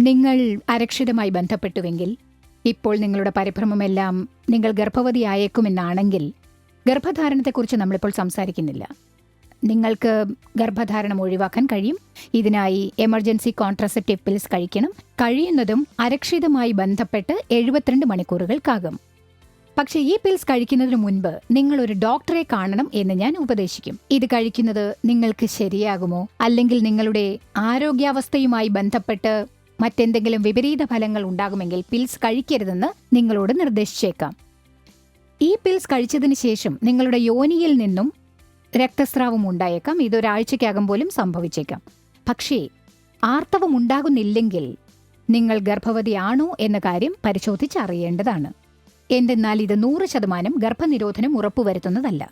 നിങ്ങൾ അരക്ഷിതമായി ബന്ധപ്പെട്ടുവെങ്കിൽ ഇപ്പോൾ നിങ്ങളുടെ പരിഭ്രമമെല്ലാം നിങ്ങൾ ഗർഭവതിയായേക്കുമെന്നാണെങ്കിൽ ഗർഭധാരണത്തെക്കുറിച്ച് നമ്മളിപ്പോൾ സംസാരിക്കുന്നില്ല. നിങ്ങൾക്ക് ഗർഭധാരണം ഒഴിവാക്കാൻ കഴിയും. ഇതിനായി എമർജൻസി കോൺട്രസെപ്റ്റീവ് പിൽസ് കഴിക്കണം. കഴിയുന്നതും അരക്ഷിതമായി ബന്ധപ്പെട്ട് എഴുപത്തിരണ്ട് മണിക്കൂറുകൾക്കാകും. പക്ഷേ ഈ പിൽസ് കഴിക്കുന്നതിന് മുൻപ് നിങ്ങൾ ഒരു ഡോക്ടറെ കാണണം എന്ന് ഞാൻ ഉപദേശിക്കും. ഇത് കഴിക്കുന്നത് നിങ്ങൾക്ക് ശരിയാകുമോ? അല്ലെങ്കിൽ നിങ്ങളുടെ ആരോഗ്യാവസ്ഥയുമായി ബന്ധപ്പെട്ട് മറ്റെന്തെങ്കിലും വിപരീത ഫലങ്ങൾ ഉണ്ടാകുമെങ്കിൽ പിൽസ് കഴിക്കരുതെന്ന് നിങ്ങളോട് നിർദ്ദേശിച്ചേക്കാം. ഈ പിൽസ് കഴിച്ചതിന് ശേഷം നിങ്ങളുടെ യോനിയിൽ നിന്നും രക്തസ്രാവം ഉണ്ടായേക്കാം. ഇതൊരാഴ്ചയ്ക്കകം പോലും സംഭവിച്ചേക്കാം. പക്ഷേ ആർത്തവം ഉണ്ടാകുന്നില്ലെങ്കിൽ നിങ്ങൾ ഗർഭവതിയാണോ എന്ന കാര്യം പരിശോധിച്ചറിയേണ്ടതാണ്. എന്തെന്നാൽ ഇത് നൂറ് ശതമാനം ഗർഭനിരോധനം ഉറപ്പുവരുത്തുന്നതല്ല.